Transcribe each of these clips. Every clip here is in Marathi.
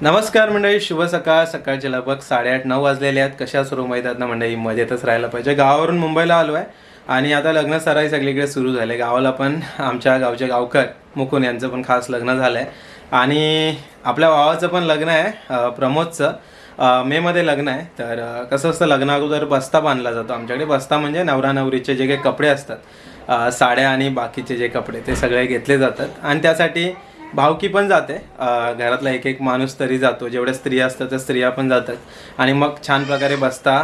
नमस्कार मंडळी शुभ सकाळ. सकाळचे लगभग साडेआठ नऊ वाजलेले आहेत. कशा सुरू माहीत ना मंडळी मजेतच राहायला पाहिजे. गावावरून मुंबईला आलो आहे आणि आता लग्न सराई सगळीकडे सुरू झाले. गावाला पण आमच्या गावचे गावकर मुकुंद यांचं पण खास लग्न झालं आहे आणि आपल्या भावाचं पण लग्न आहे प्रमोदचं. मेमध्ये लग्न आहे. तर कसं असतं लग्न अगोदर बस्ता बांधला जातो. आमच्याकडे बस्ता म्हणजे नवरा नवरीचे जे काही कपडे असतात साड्या आणि बाकीचे जे कपडे ते सगळे घेतले जातात. आणि त्यासाठी भावकी पण जाते. घरातला एक एक माणूस तरी जातो. जेवढ्या स्त्रिया असतात त्या स्त्रिया पण जातात. आणि मग छान प्रकारे बस्ता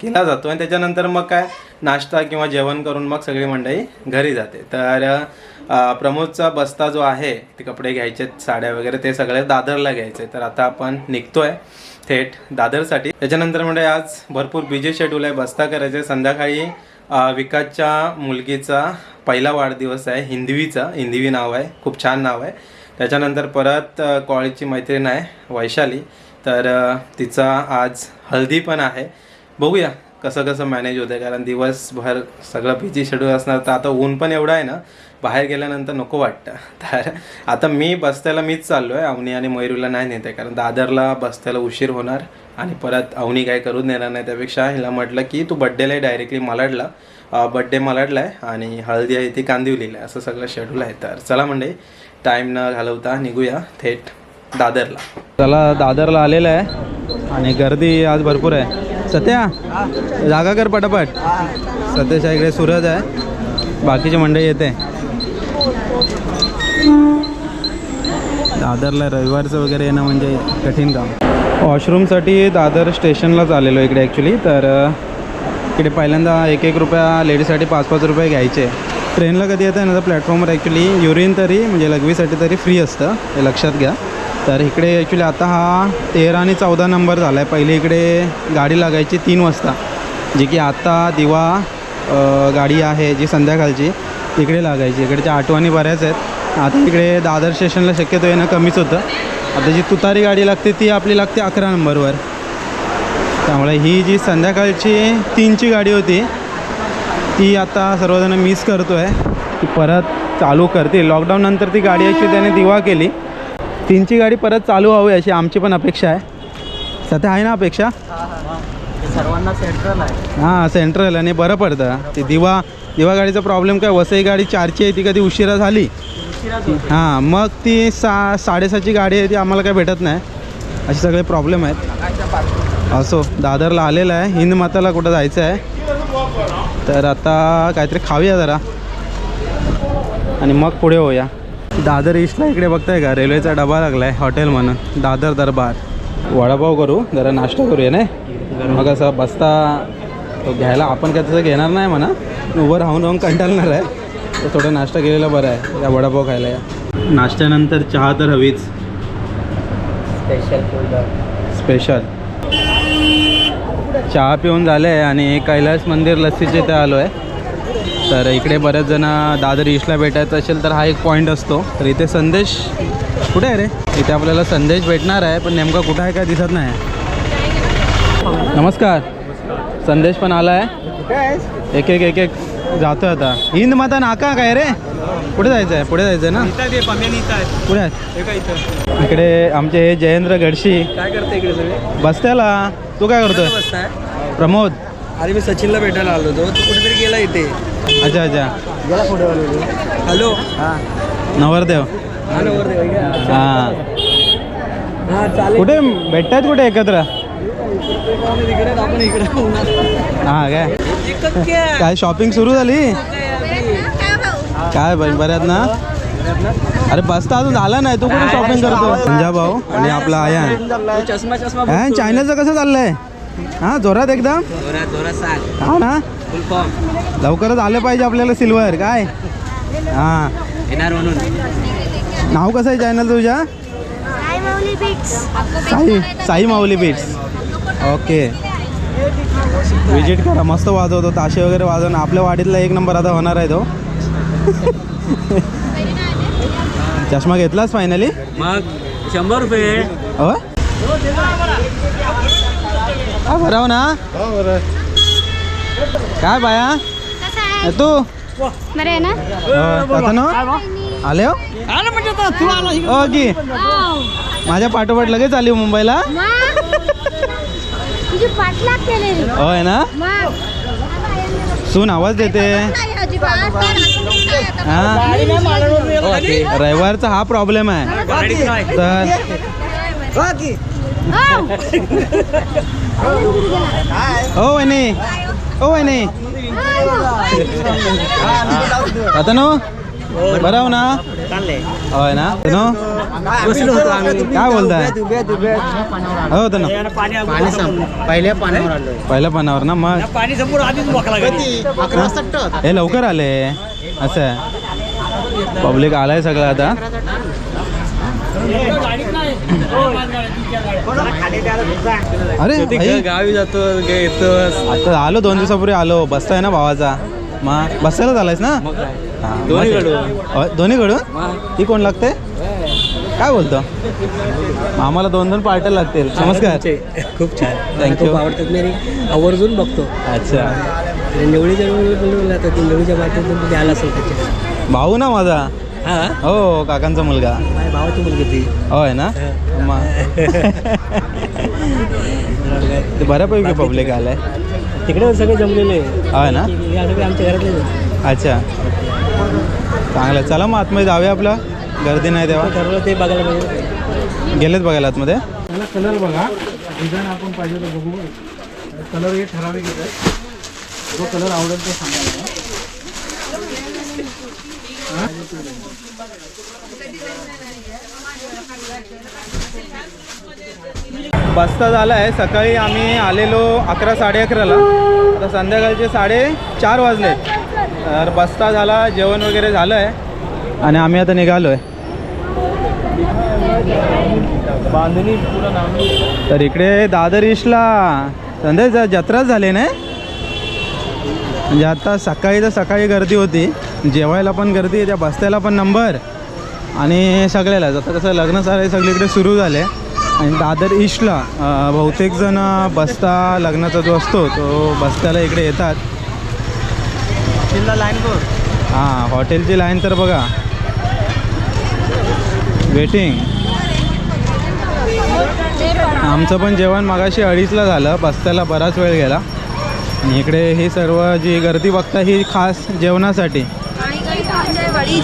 केला जातो. आणि त्याच्यानंतर मग काय? नाश्ता किंवा जेवण करून मग सगळी मंडळी घरी जाते. तर प्रमोदचा बस्ता जो आहे ते कपडे घ्यायचे साड्या वगैरे ते सगळे दादरला घ्यायचे. तर आता आपण निघतोय थेट दादरसाठी. त्याच्यानंतर म्हणजे आज भरपूर बिझी शेड्यूल आहे. बस्ता करायचे संध्याकाळी विकासच्या मुलगीचा पहिला वाढदिवस आहे हिंदवीचा. हिंदवी नाव आहे खूप छान नाव आहे. त्याच्यानंतर परत कॉलेजची मैत्रीण आहे वैशाली. तर तिचा आज हल्दी पण आहे. बघूया कसं कसं मॅनेज होतं कारण दिवसभर सगळं बिझी शेड्यूल असणार तर आता ऊन पण एवढं आहे ना बाहेर गेल्यानंतर नको वाटतं. तर आता मी बस्त्याला मीच चाललो आहे अवनी आणि मयुरीला नाही नेत आहे कारण दादरला बसत्याला उशीर होणार. आणि परत अवनी काय करून देणार नाही. त्यापेक्षा हिला म्हटलं की तू बड्डेला डायरेक्टली मलाडला. बड्डे मलाडला आहे आणि हळदी आहे ती कांदिवलीला आहे. असं सगळं शेड्यूल आहे. तर चला म्हणजे टाईम न घालवता निघूया थेट दादरला. चला दादरला आलेलं आहे आणि गर्दी आज भरपूर आहे. सत्या जागा कर पटापट. सत्याच्या इकडे सूरज आहे. बाकीची मंडळी येते. दादरला रविवारचं वगैरे येणं म्हणजे कठीण काम. वॉशरूमसाठी दादर स्टेशनलाच आलेलो इकडे ॲक्च्युली तर इकडे पहिल्यांदा एक एक रुपया लेडीजसाठी पाच पाच रुपये घ्यायचे. ट्रेनला कधी येतं ना तर प्लॅटफॉर्मवर ॲक्च्युली युरिन तरी म्हणजे लघवीसाठी तरी फ्री असतं. हे लक्षात घ्या. तर इकडे ॲक्च्युली आता हा तेरा आणि चौदा नंबर झाला आहे पहिले इकडे गाडी लागायची तीन वाजता. जी की आत्ता दिवा गाडी आहे जी संध्याकाळची इकडे लागायची. इकडच्या आठवणी बऱ्याच आहेत. आता इकडे दादर स्टेशनला शक्यतो येणं कमीच होतं. आता जी तुतारी गाडी लागते ती आपली लागते अकरा नंबरवर. त्यामुळे ही जी संध्याकाळची तीनची गाडी होती ती आता सर्वजण मिस करतो आहे ती परत चालू करतील. लॉकडाऊन नंतर ती गाडी ॲक्च्युली त्याने दिवा केली. तीनची गाडी परत चालू व्हावी अशी आमची पण अपेक्षा आहे. सध्या आहे ना अपेक्षा? सर्वांना सेंट्रल आहे. हां सेंट्रल आणि बरं पडतं. ती दिवा दिवा गाडीचा प्रॉब्लेम काय? वसई गाडी चारची आहे ती कधी उशिरा झाली. हां मग ती सा साडेसहाची गाडी आहे ती आम्हाला काय भेटत नाही. असे सगळे प्रॉब्लेम आहेत. असो दादरला आलेलं आहे. हिंद माताला कुठं जायचं आहे? तर आता काहीतरी खाऊया जरा. आणि मग पुढे होऊया. दादर ईस्टला इकडे बघताय का? रेल्वेचा डबा लागला आहे हॉटेल म्हणून. दादर दरबार. वडापाव करू जरा नाश्ता करूया नाही? मग असं बसता तो घ्यायला आपण काय तसं घेणार नाही म्हणा. उभं राहून राहून कंटाळणार आहे. तर थोडं नाश्ता केलेला बरं आहे. या वडापाव खायला या. नाश्त्यानंतर चहा तर हवीच. स्पेशल स्पेशल चहा पिऊन झाले आहे आणि कैलास मंदिर लस्सीचे इथे आलो आहे. तर इकडे बरेच जण दादर ईस्टला भेटायचं असेल तर हा एक पॉईंट असतो. तर इथे संदेश कुठे आहे रे? इथे आपल्याला संदेश भेटणार आहे पण नेमका कुठं आहे काय दिसत नाही. नमस्कार. संदेश पण आला आहे. एक एक एक एक जातो आता. हिंद माता नाका काय रे? कुठे जायचं आहे पुढे जायचं आहे ना पुढे आहे इकडे आमचे हे जयेंद्र गडशी काय करते इकडे सगळे? बसत्याला. तू काय करतोय? प्रमोद. अरे मी सचिनला भेटायला आलो होतो. तू कुठेतरी गेला इथे. अच्छा अच्छा. गेला पुढे हॅलो? हा. नवरदेव. हा कुठे? भेटतायत कुठे एकत्र? हां काय? काय शॉपिंग सुरू झाली? काय बाई बऱ्यात ना? अरे बसता अजून झाला नाही तू कुठे शॉपिंग करतो पंजाब भाऊ आणि आपला आयान. चष्मा चष्मा आयान चायनाचं कसं चाललंय? हां जोरात एकदम? हा ना? लवकरच आलं पाहिजे आपल्याला सिल्वर काय? हां. येणार म्हणून. नाव कसं आहे चॅनल तुझ्या? Sai Sai Mauli beats okay. Visit करा. मस्त वाजवतो. ताशे वगैरे वाजवणं. आपल्या वाडीतला एक नंबर आता होणार आहे तो. चष्मा घेतलास फायनली मग शंभर रुपये. हो हा बरं ना काय बाया? कसं आहे? ए, तू? बरं ना? हो, आता ना? आले हो? आलं म्हणजे तू आला हो. माझ्या पाठोपाठ लगेच आली मुंबईला. केलेली. होय ना? मग. सून आवाज देते. नाही अजिबात. पण असं नाही आता. हा? रविवारचा हा प्रॉब्लेम आहे. तर हो. ओ वहिनी. ओ वहिनी. आता नो? बरं हो ना? होय ना? तनो काय बोलताय? हो तनो पाणी पहिल्या पाण्यावर आलोय. पहिल्या पानावर ना? मग पाणी समोर आधीच हे लवकर आले. असं आहे. पब्लिक आलाय सगळं आता. अरे गावी जातो येतो आता आलो दोन दिवसापूर्वी आलो. बसताय ना भावाचा. मग बसायला झालायस ना? हा, मग दोन्हीकडून. दोन्हीकडून? ही कोण लागते? काय बोलतो? आम्हाला दोन दोन पार्ट्या लागतील. नमस्कार. खूप छान. खूप आवडतात. मी आवर्जून बघतो. अच्छा. ती निवडीच्या माध्यमातून तुम्ही आला असेल त्याच्या भाऊ ना माझा? हा? काकांचा मुलगा. भावाची मुलगी ती. होय ना? ते बऱ्यापैकी पब्लिक आलंय. तिकडे सगळे जमलेले. होय ना? आमच्या घरातले. अच्छा. चांगलं. चला मग आतमध्ये जाऊया आपलं. गर्दी नाही तेव्हा. ठरवलं ते बघायला पाहिजे. गेलेत बघायला आतमध्ये. कलर बघा. डिझाईन आपण पाहिजे तर बघू. कलर हे ठराविक येत आहे जो कलर आवडेल तो सांगा. बस्ता झाला आहे सकाळी आम्ही आलेलो अकरा साडे अकराला. आता संध्याकाळचे साडे चार वाजले. तर बस्ता झाला जेवण वगैरे झालं आहे आणि आम्ही आता निघालो आहे. बांधणी तर इकडे दादर ईस्टला संध्या जत्राच झाली ना? म्हणजे आता सकाळी तर सकाळी गर्दी होती. जेवायला पण गर्दी त्या बस्त्याला पण नंबर आणि सगळ्यालाच आता कसं लग्न सारे सगळीकडे सुरू झाले. आणि दादर ईस्टला अं, बहुतेक जण बस्ता लग्नाचा जो असतो तो बस्त्याला इकडे येतात. लाईन कर हां हॉटेलची लाईन तर बघा. वेटिंग आमचं पण जेवण मागाशी अडीचला झालं बस्त्याला बराच वेळ गेला. आणि इकडे ही सर्व जी गर्दी बघता ही खास जेवणासाठी.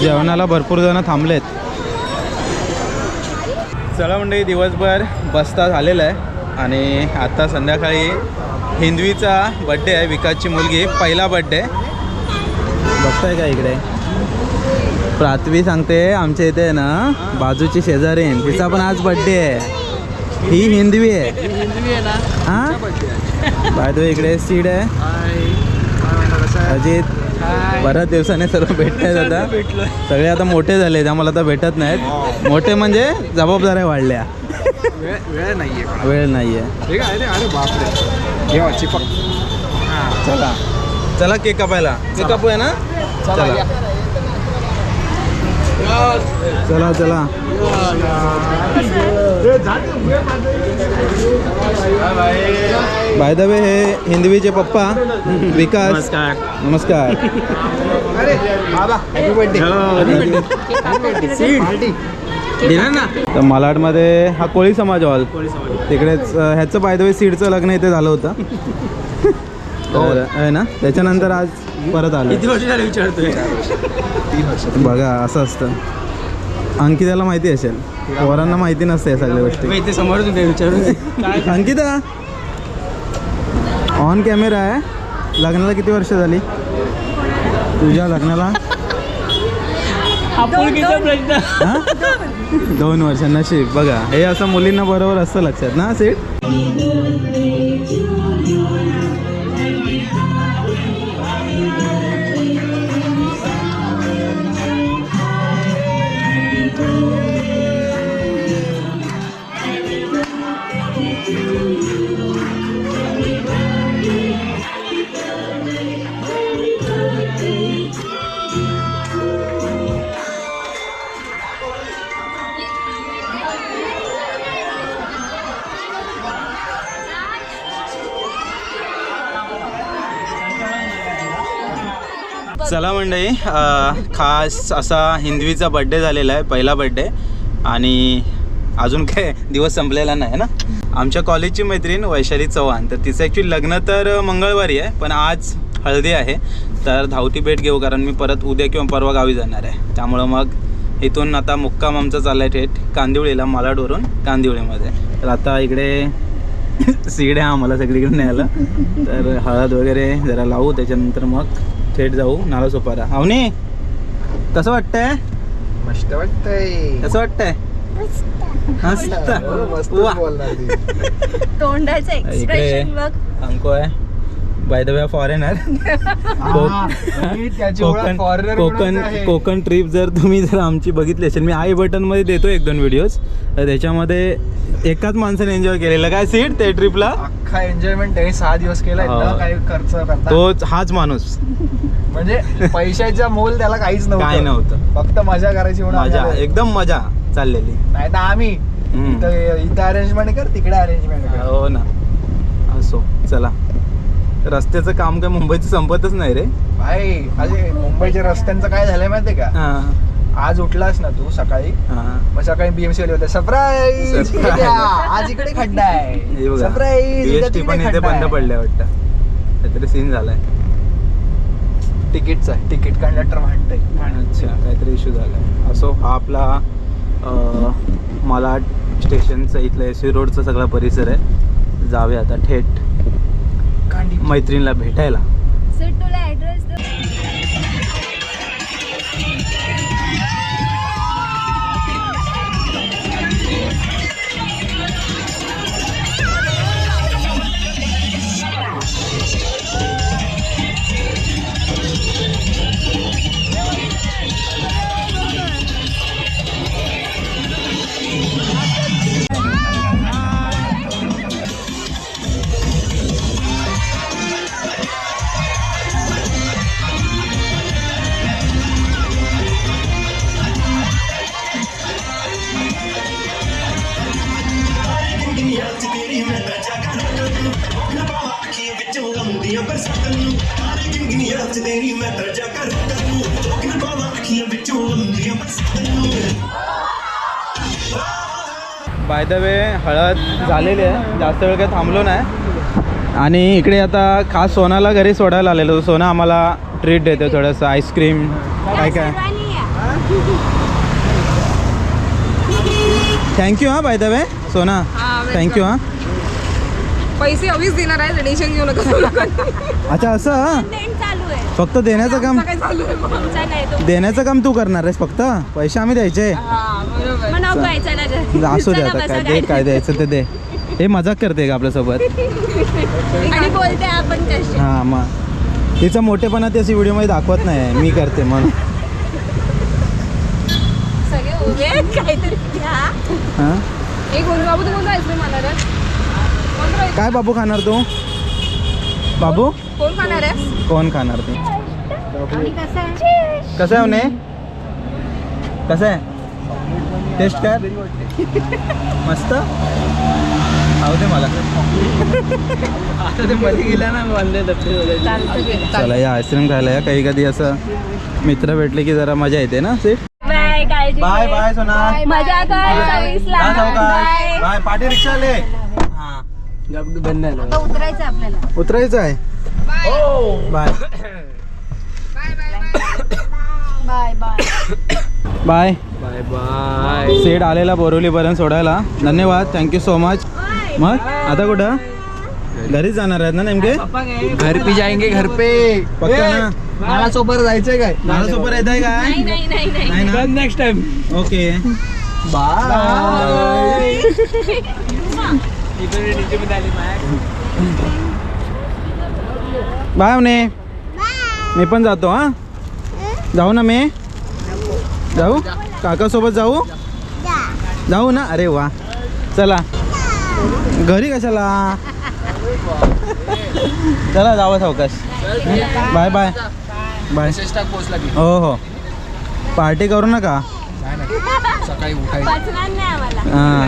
जेवणाला भरपूर जण थांबलेत. चला म्हणजे दिवसभर बस्ता झालेला आहे. आणि आता संध्याकाळी हिंदवीचा बड्डे आहे विकासची मुलगी पहिला बड्डे बघताय का इकडे? प्राथवी सांगते आमच्या इथे ना बाजूची शेजारीन तिचा पण आज बड्डे आहे. ही हिंदवी आहे. हां बाय इकडे सीड आहे. अजित बऱ्याच दिवसाने सर्व भेटतायत आता. सगळे आता मोठे झाले आम्हाला आता भेटत नाहीत. मोठे म्हणजे जबाबदाऱ्या वाढल्या. वेळ नाहीये चला. चला केक कापायला. केक कापूया ना? चला. चला. चला बाय द वे हे हिंदवीचे पप्पा विकास. नमस्कार. तर मालाडमध्ये हा कोळी समाज हॉल तिकडेच ह्याचं बाय द वे सीडचं लग्न इथे झालं होतं. तर, आहे ना? त्याच्यानंतर आज परत आलं किती वर्ष झाले विचारतोय? बघा असं असतं. अंकिताला माहिती असेल. पोरांना माहिती नसते या सगळ्या गोष्टी. मी इथे समोर विचारून. अंकिता! ऑन कॅमेरा आहे. लग्नाला किती वर्ष झाली? तुझ्या लग्नाला? प्रश्न. हा? दोन वर्ष नशीब. बघा हे असं मुलींना बरोबर असतं लक्षात. ना सीट? चला मंडळी खास असा हिंदवीचा बड्डे झालेला आहे पहिला बड्डे आणि अजून काय दिवस संपलेला नाही ना? आमच्या कॉलेजची मैत्रीण वैशाली चव्हाण. तर तिचं ॲक्च्युली लग्न तर मंगळवारी आहे पण आज हळदी आहे. तर धावती भेट घेऊ कारण मी परत उद्या किंवा परवा गावी जाणार आहे. त्यामुळं मग इथून आता मुक्काम आमचा चालला आहे थेट कांदिवळीला मालाडवरून कांदिवळीमध्ये तर आता इकडे सीड आहे आम्हाला सगळीकडे न्यायला. तर हळद वगैरे जरा लावू त्याच्यानंतर मग थेट जाऊ नाला सोपारा. अवनी कसं वाटतंय? मस्त वाटतंय. कसं वाटतंय? मस्त. तोंडाचं इकडे एक्सप्रेशन बघ. अंको आहे. By the way foreigner Konkan Konkan. Konkan trip जर तुम्ही जर आमची बघितली असेल मी आय बटनमध्ये देतो एक दोन व्हिडिओज तर त्याच्यामध्ये एकाच माणसाने एन्जॉय केलेलं. काय सीट ते ट्रिपला अख्खा एन्जॉयमेंट त्यांनी सहा दिवस केलाय हा. काही खर्च करता. तोच हाच माणूस. म्हणजे पैशाचा मोल त्याला काहीच नव्हतं. काय नव्हतं. फक्त मजा करायची म्हणून मजा. एकदम मजा चाललेली. नाही तर आम्ही इथं अरेंजमेंट कर तिकडे अरेंजमेंट कर. हो ना. असो चला. रस्त्याचं काम काय मुंबईचं संपतच नाही रे. भाई अरे मुंबईच्या रस्त्यांचं काय झालंय माहितीये का? हा. आज उठलास ना तू सकाळी? हा. मग सकाळी बीएमसी वाले होते सरप्राईज Surprise. आज इकडे खड्डा आहे. बघा सरप्राईज पण इथे बंद पडले वाटतं. काहीतरी सीन झालाय. तिकीटचा तिकीट कंडक्टर म्हणतोय. अच्छा काहीतरी इश्यू झालाय. असो हा आपला अं, मालाड स्टेशनचा इथलं एस सी रोडचा सगळा परिसर आहे. जावे आता थेट. मैत्रिणीला भेटायला. बाय द वे हळद झालेली आहे. जास्त वेळ काही थांबलो नाही. आणि इकडे आता खास सोनाला घरी सोडायला आलेलो सोना आम्हाला ट्रीट देते थोडंसं आईस्क्रीम काय काय. थँक्यू हां बाय द वे सोना. थँक्यू हां. पैसे हवीच देणार आहे टेन्शन घेऊ नका. अच्छा असं हां? चालू आहे. फक्त देण्याचं काम काय चालू आहे मग? तुमचा नाही तो देण्याचं काम तू करणार आहेस फक्त? पैसे आम्ही द्यायचे. हा, बरोबर. मग नको. असू दे चला आता बसा काय दे गाडीत. काय द्यायचं ते दे. हे मजाक करते का आपल्यासोबत? आणि बोलते आपण कशी हां मग. तिचा मोठेपणा ती अशी व्हिडिओमध्ये दाखवत नाही. मी करते म्हणून सगळे उभे आहेत काहीतरी. हां? एक बोलू बाबू तू कोणता आईस्क्रीम आहे. काय बाबू खाणार तू? बाबू? कोण खाणार आहे? कोण खाणार ते? कसं आहे? कसं आहे म्हणे कसं आहे? टेस्ट काय? मस्त? खाऊ दे मला. आता ते मध्ये गेला ना गेलं. चला या आईस्क्रीम खायला या. काही कधी असं मित्र भेटले की जरा मजा येते ना सीट बाय बाय सोना. मजा कर. बाय बाय पाठी रिक्षा आता उतरायचं आपल्याला. उतरायचं आहे. Bye. Bye bye. Bye. Bye bye. Set आलेला बोरिवलीपर्यंत सोडायला. धन्यवाद. थँक्यू सो मच मग? आता कुठं? घरीच जाणार आहेत ना नेमके? घर पे जाएंगे घर पे. पक्का ना? जायचंय काय? मला सोबत येत आहे काय नाही नाही नाही नाही. नाही ना? Next time okay bye bye म्हणे मी पण जातो हां जाऊ ना मी? जाऊ? काकासोबत जाऊ? जाऊ ना? अरे वा चला। घरी कशाला? चला जावं सावकाश। Bye bye. बाय। हो हो। पार्टी करू नका। सकाळी उठायचं।